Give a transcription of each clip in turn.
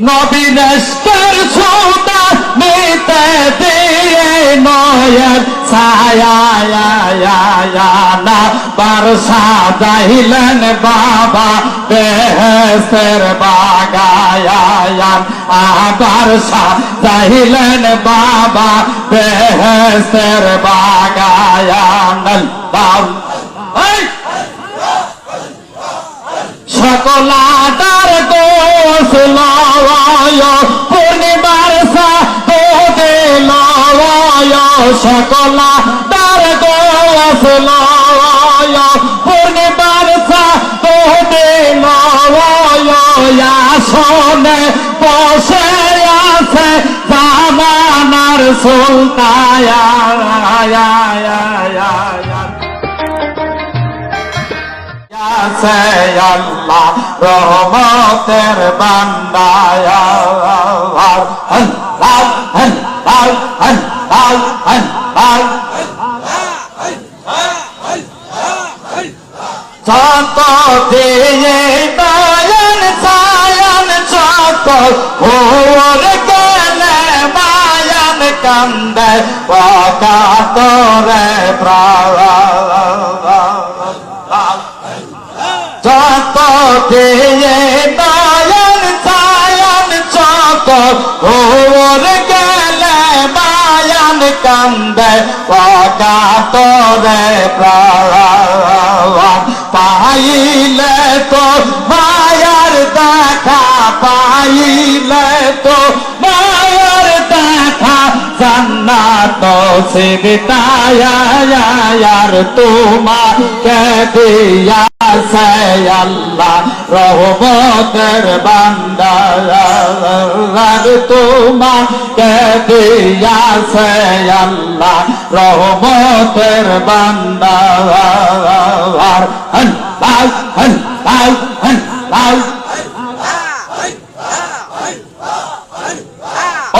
নবীনেশ্বর সুদা মিতে দিয়ে নয়ন ছায়া বর্ষা যাইলেন বাবা বেহেস্তের বাগায়ান বর্ষা যাইলেন বাবা বেহেস্তের বাগায়ান বাবা সকলাদার লয় পূর্ণিমার সাথে লয় সকলাদার দোষ লয় পূর্ণিমার সাথে লয় আসনে বসে আছে জামানার সুলতায়া আছে রহমতের বান্দায় আল্লাহ আল্লাহ আল্লাহ যত দিয়ে নয়ন সায়ন যত ভোর গেলে মায়ান কান্দে পকা তোরে প্রাণ। যত দিয়ে নয়ন সায়ন চত ভোর গেলে মায়ান কান্দে পকা তোরে প্রাণ। পাইলে তো মায়ার দেখা, পাইলে তো মায়ার দেখা, জান্নাত সিবিতায়ার তোমাকে দিয়া। সে আল্লাহ, রহমতের বান্দার তোমাকে দিয়া সে আল্লাহ, রহমতের বান্দার হন পাল হন পাল হন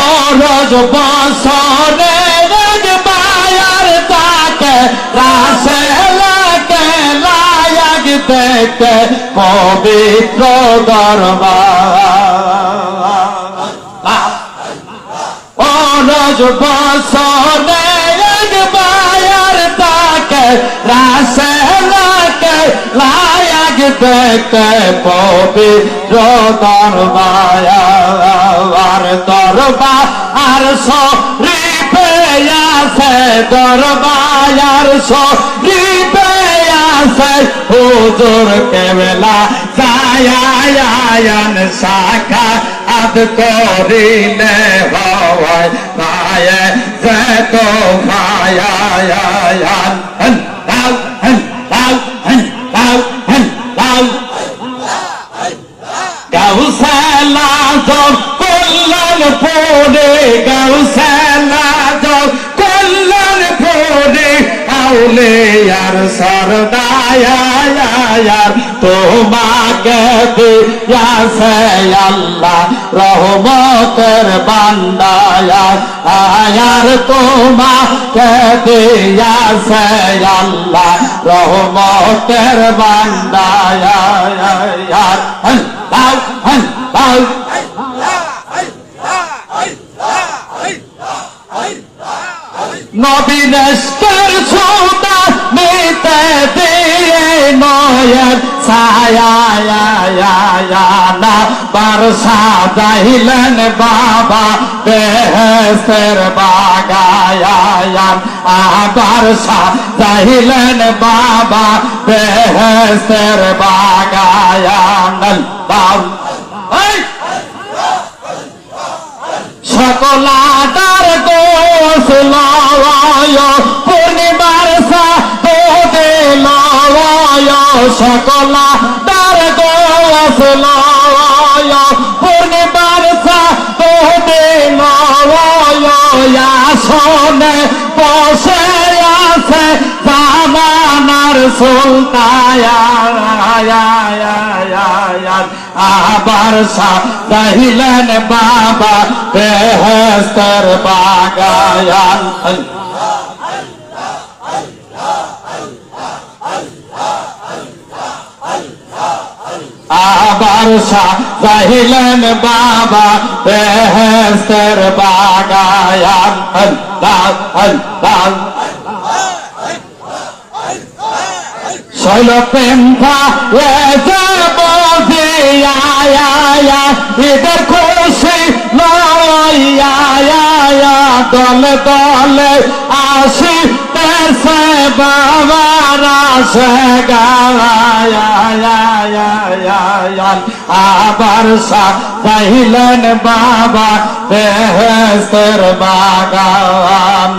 অরজ বসরে রজ দেখতে পবিত্র দরবার। অরজ বসরে রজ মায়ার তাকে, রাসে লাগে লায়ক দেখতে পবিত্র দরবার। দরবার আর শরীফে আছে দরবার, আর শরীফে আছে হুজুর কেবলা সায়ায়ান শাখা আদ করিলে হয় মায়ে যে তো মায়ায়ান হন, লাল হন লাল হন লাল হন, লাল। গাউসালা জব কল্যাণ পড়ে গাউসালা জব কল্যাণ পড়ে আউলে আর সরদায়ার তোমাকে দিয়াছে আল্লাহ রহমতের বান্দায়ার আয়ার তোমাকে দিয়াছে আল্লাহ রহমতের বান্দায়ার হন লাল হন লাল নবীনেশ্বর সুদা মিতে নয়ন ছায়া বর্ষা যাইলেন বাবা বেহেস্তের বাগায়ান বর্ষা যাইলেন বাবা বেহেস্তের বাগায়ান সকলাদার লয় সুলতায়ান আবার সাহিলেন বাবা বেহস্তর বাগায়ান আবার সাহিলেন বাবা বেহেস্তের বাগায়ান আল্লাহ আল্লাহ শৈল প্রেম এদের খুশি দলে দলে আসি তেসে বাবার আসে আবার সাহিলেন বাবা বেহেস্তের বাগান।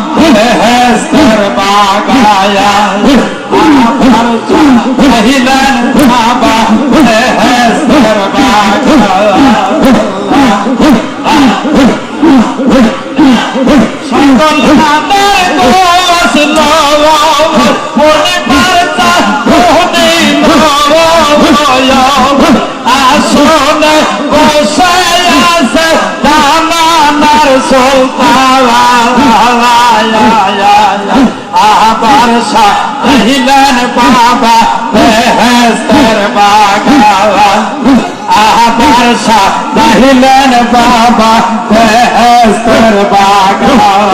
বেহেস্তের বাগায়া আবার সাহিলেন বাবা বেহেস্তের বাগায়া সকল হাতের দোষ লওয়া মনে দামানার আবার সাহিলেন বাবা বেহেস্তের বাগাওয়া আবার সাহিলেন বাবা বেহেস্তের বাগাওয়া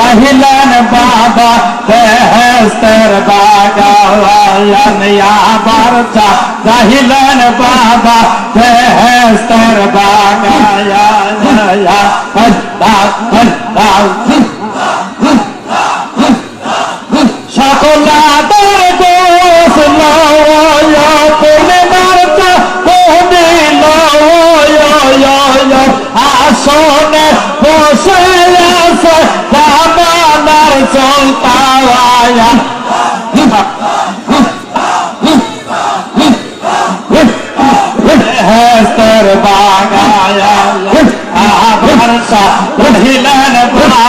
সাহিলেন বাবা বেহেস্তের বাগাওয়ান আবার সাহিলেন বাবা বেহেস্তের বাগায়া সকলাদের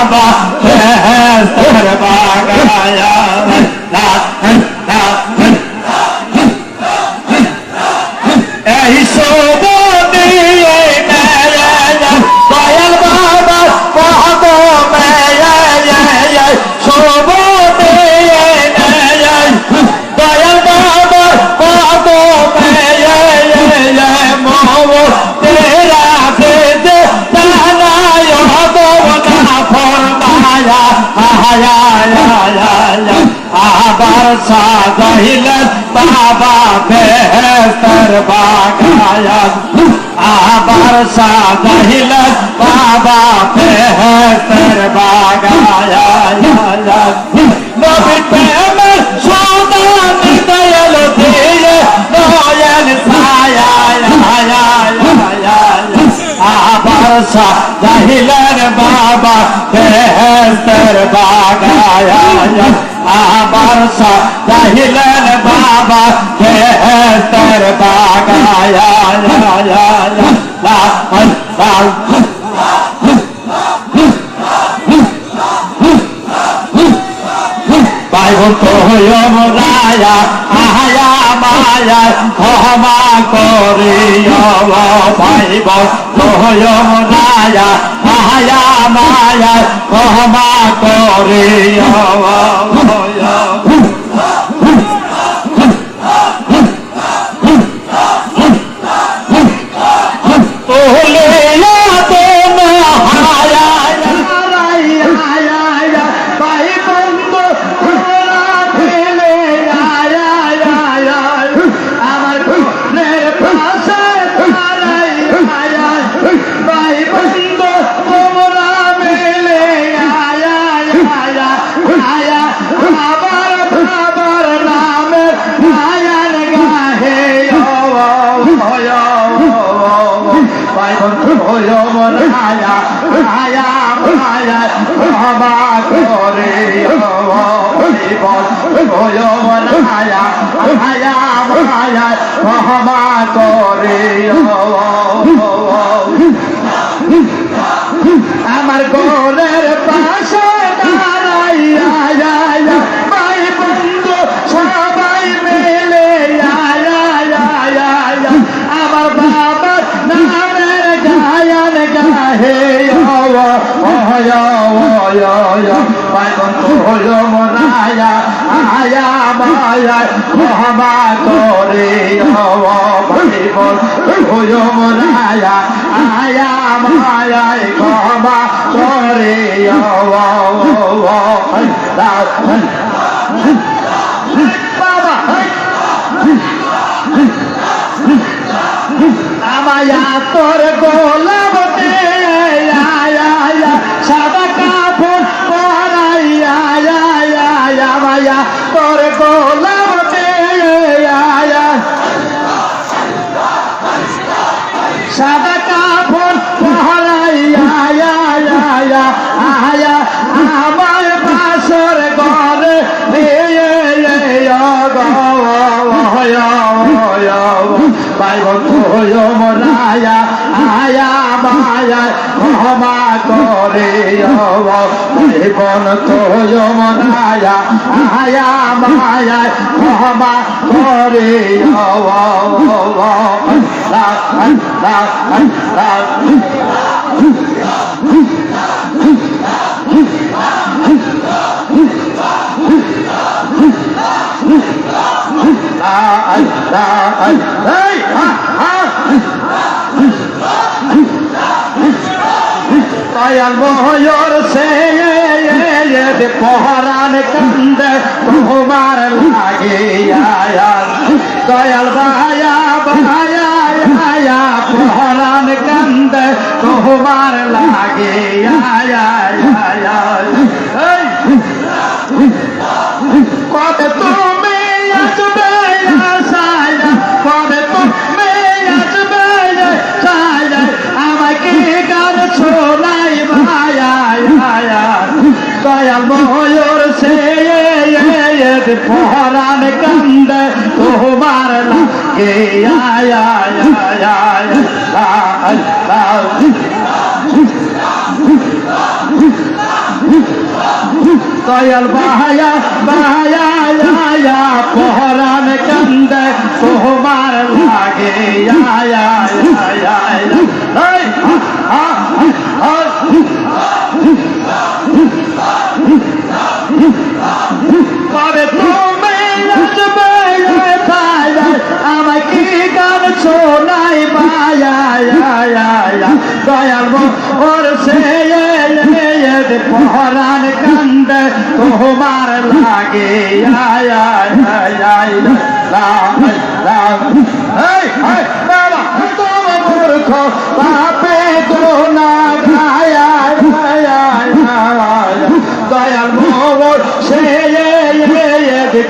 বাবা আবার সাজাইলেন বাবা বেহেস্তের বাগায়া আবার সাজাইলেন বাবা বেহেস্তের বাগায়া নবী প্রেমের সদানি দয়াল দিয়ে দয়াল ছায়া আবার সাজাইলেন বাবা বেহেস্তের বাগায়া। আবার সাহিলেন বাবা বেহেস্তের বাগায়া। বাইবল তো রায়া আয়া মায়া ক্ষমা করিও ভাইব তো মায়া মায়া ক্ষমা করিও মনায়া আয়া মায়া ক্ষমা করে মনায়া আয়া মায়া ক্ষমা করে আমার গোলের পাশে দাঁড়াইয়া বন্ধু হলো মনায়া আয়া মায়া ক্ষমা করে বন্ধু হলো মনায়া আয়া মায়া ক্ষমা করে বাবা আমায়া তোর গোলাপ তোর আয়া সাদা কাপড় আয়া আয়া আমার বাসর ঘরে ভাই বন্ধু মরায়া আয়া। মায়া ক্ষমা করে ভাই বন্ধু মরায়া আয়া মায়া ক্ষমা করে দয়াল ময়ূর সে পহরান কান্দে তোমার লাগে দয়াল বায়া বায়া আয়া পহরান কান্দে তোমার লাগে আয়া কবে তুমি আসবে কবে তুমি আসবে আমাকে গান শোনাই পহরান কান্দ, তোমার লাগে আয়া দয়াল বাহায়া বাহায়া আয়া পহরান কান্দ, তোমার লাগে আয়া আয়া আয়া শোনাই ভাইয়া দয়াল ওর সে পহরান কান্দ, তোমার লাগে। মূর্খ পাপে গোনা গায়া। দয়াল মোর সে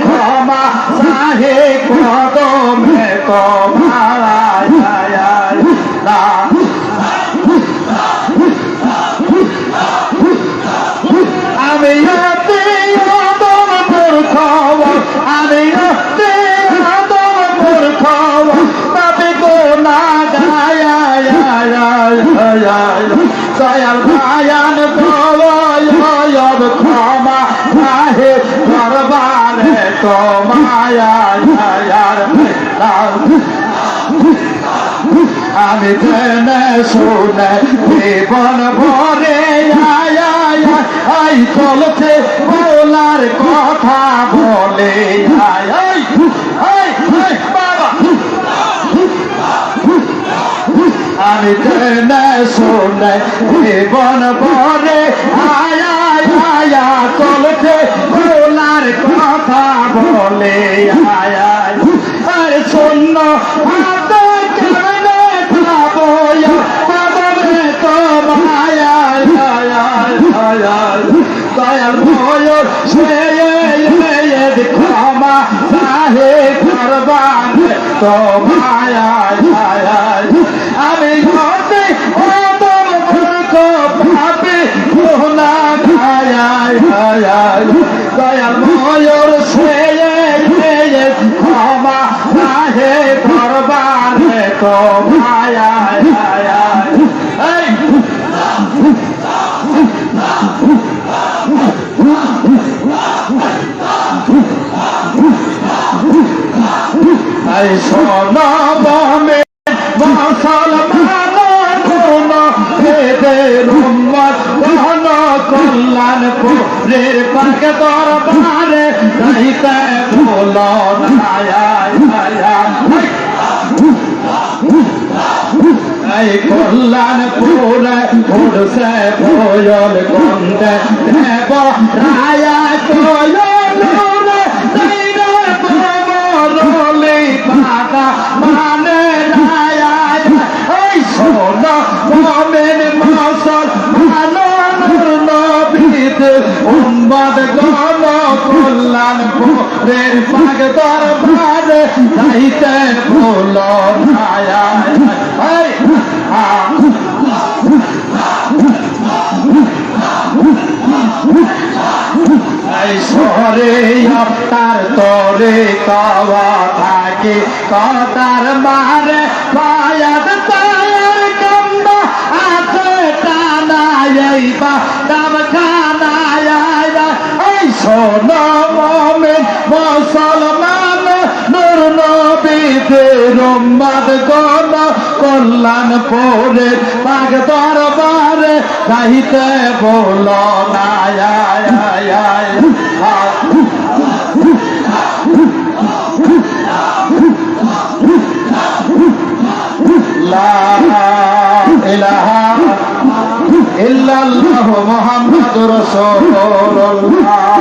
ক্ষমা সাহে কদমে। তোমারা আমি মূর্খ আমি মূর্খ তবে গোনা গায়া দয়াল ভায়ান ক্ষমা তোমায়া আমি জেনে শুনে জীবন ভরে আই চলছে বলার কথা বলে আমি জেনে শুনে জীবন ভরে আয়া আয়া চলছে বলার কথা বলে আয়া শূন্য দয়াল ময়ূর সে ক্ষমা সাহে করবান। তোমায় আমি ঘটে এই সোনামে মুসলমান কোন ভেদের উম্মত কোন কল্যাণ পুরের পাকে দরবারে যাইতে বল এই কল্যাণ পুরে উড়ছে রায়া কয়ল মানে এই সোন মোমেন মসল মাননুর নবীতে উম্মদ গণ কল্যাণ পুরের পাক দরবারে যাইতে ভুল এই আ এই শহরে আপনার তরে কাওয়া থাকে। কতার মারে পায়াত তায়ার কম্ব আছে টানায় এই বা দাম এই শোন মমিন মুসলমান, নূর নবীদের উম্মত গণ কল্যাণ পরে পাগ দরবারে গাইতে বল ইল্লাল্লাহু মুহাম্মাদুর রাসূলুল্লাহ।